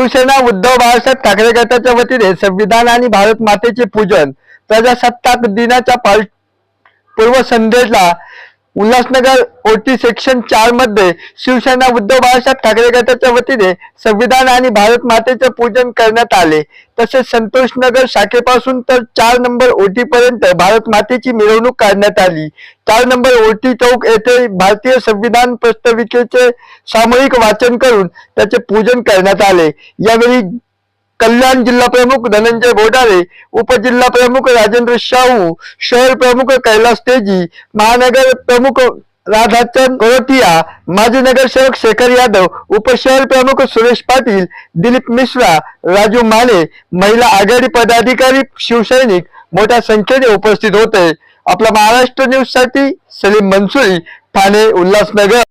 शिवसेना उद्धव बाळासाहेब ठाकरे गटाच्या वतीने संविधान आणि भारत मातेचे पूजन प्रजासत्ताक दिनाच्या पाल पूर्वसंध्येला उल्हासनगर ओटी सेक्शन चारमध्ये शिवसेना उद्धव बाळासाहेब ठाकरे गटाच्या वतीने संविधान आणि भारत मातेचे पूजन करण्यात आले. तसेच संतोष नगर शाखेपासून तर चार नंबर ओटी पर्यंत भारत मातेची मिरवणूक काढण्यात आली. चार नंबर ओटी चौक येथे भारतीय संविधान प्रस्ताविकेचे सामूहिक वाचन करून त्याचे पूजन करण्यात आले. यावेळी कल्याण जिल्हा प्रमुख धनंजय बोडारे उपजिल्हा प्रमुख राजेंद्र शाहू शहर प्रमुख कैलास तेजी महानगर प्रमुख राधाचंद गोरटिया माजी नगरसेवक शेखर यादव उपशहर प्रमुख सुरेश पाटील दिलीप मिश्रा राजू माने महिला आघाडी पदाधिकारी शिवसैनिक मोठ्या संख्येने उपस्थित होते. आपला महाराष्ट्र न्यूजसाठी सलीम मनसुरी ठाणे उल्हासनगर.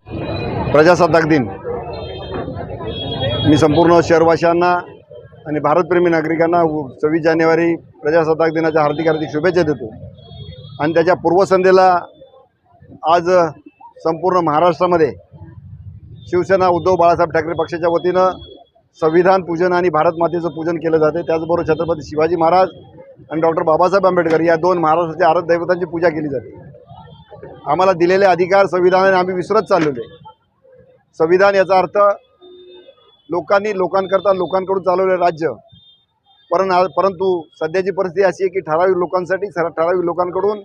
प्रजासत्ताक दिन. मी संपूर्ण शहरवाशांना आणि भारतप्रेमी नागरिकांना सव्वीस जानेवारी प्रजासत्ताक दिनाच्या हार्दिक हार्दिक शुभेच्छा देतो. आणि त्याच्या पूर्वसंध्येला आज संपूर्ण महाराष्ट्रामध्ये शिवसेना उद्धव बाळासाहेब ठाकरे पक्षाच्या वतीनं संविधान पूजन आणि भारत मातेचं पूजन केलं जाते. त्याचबरोबर छत्रपती शिवाजी महाराज आणि डॉक्टर बाबासाहेब आंबेडकर या दोन महाराष्ट्राच्या आराध्य दैवतांची पूजा केली जाते. आम्हाला दिलेले अधिकार संविधानाने आम्ही विसरत चाललेलो आहे. संविधान याचा अर्थ लोकांनी लोकांकरता लोकांकडून चालवलेलं राज्य. परं परंतु सध्याची परिस्थिती अशी आहे की ठराविक लोकांसाठी ठराविक लोकांकडून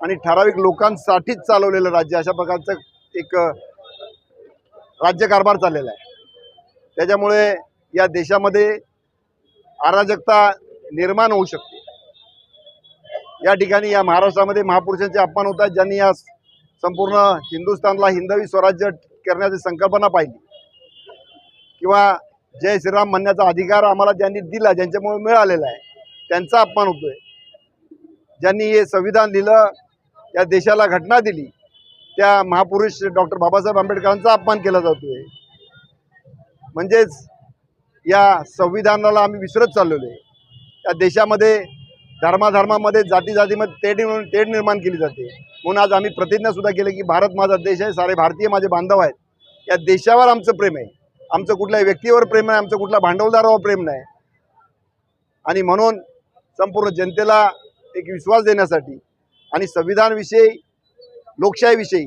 आणि ठराविक लोकांसाठीच चालवलेलं राज्य अशा प्रकारचं एक राज्यकारभार चाललेला आहे. त्याच्यामुळे या देशामध्ये अराजकता निर्माण होऊ शकते. या ठिकाणी या महाराष्ट्रामध्ये महापुरुषांचे अपमान होत आहेत ज्यांनी या संपूर्ण हिंदुस्थानला हिंदवी स्वराज्य करण्याची संकल्पना पाहिली. किंवा जय श्रीराम म्हणण्याचा अधिकार आम्हाला ज्यांनी दिला ज्यांच्यामुळे मिळालेला आहे त्यांचा अपमान होतोय. ज्यांनी हे संविधान लिहिलं या देशाला घटना दिली त्या महापुरुष डॉक्टर बाबासाहेब आंबेडकरांचा अपमान केला जातोय. म्हणजेच या संविधानाला आम्ही विसरत चाललेलो आहे. या देशामध्ये धर्माधर्मामध्ये जाती जातीमध्ये तेढ निर्माण तेढ निर्माण केली जाते. म्हणून आज आम्ही प्रतिज्ञासुद्धा केली की भारत माझा देश आहे सारे भारतीय माझे बांधव आहेत. या देशावर आमचं प्रेम आहे. आमचं कुठल्याही व्यक्तीवर प्रेम नाही आमचं कुठल्या भांडवलदारावर प्रेम नाही. आणि म्हणून संपूर्ण जनतेला एक विश्वास देण्यासाठी आणि संविधानविषयी लोकशाहीविषयी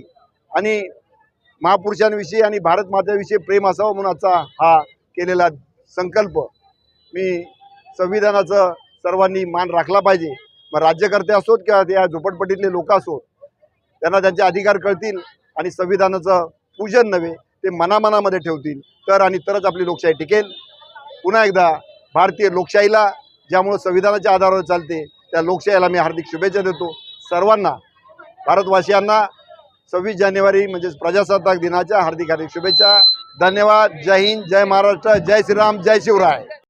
आणि महापुरुषांविषयी आणि भारत मातेविषयी प्रेम असावं म्हणून आजचा हा केलेला संकल्प मी संविधानाचं सर्वांनी मान राखला पाहिजे. मग राज्यकर्ते असोत किंवा त्या झोपडपट्टीतले लोक असोत त्यांना त्यांचे अधिकार कळतील आणि संविधानाचं पूजन नव्हे ते मनामनामध्ये ठेवतील. तर आणि तरच आपली लोकशाही टिकेल. पुन्हा एकदा भारतीय लोकशाहीला ज्यामुळं संविधानाच्या आधारावर चालते त्या लोकशाहीला मी हार्दिक शुभेच्छा देतो. सर्वांना भारतवासियांना सव्वीस जानेवारी म्हणजेच प्रजासत्ताक दिनाच्या हार्दिक हार्दिक शुभेच्छा. धन्यवाद. जय हिंद. जय महाराष्ट्र. जय श्रीराम. जय शिवराय.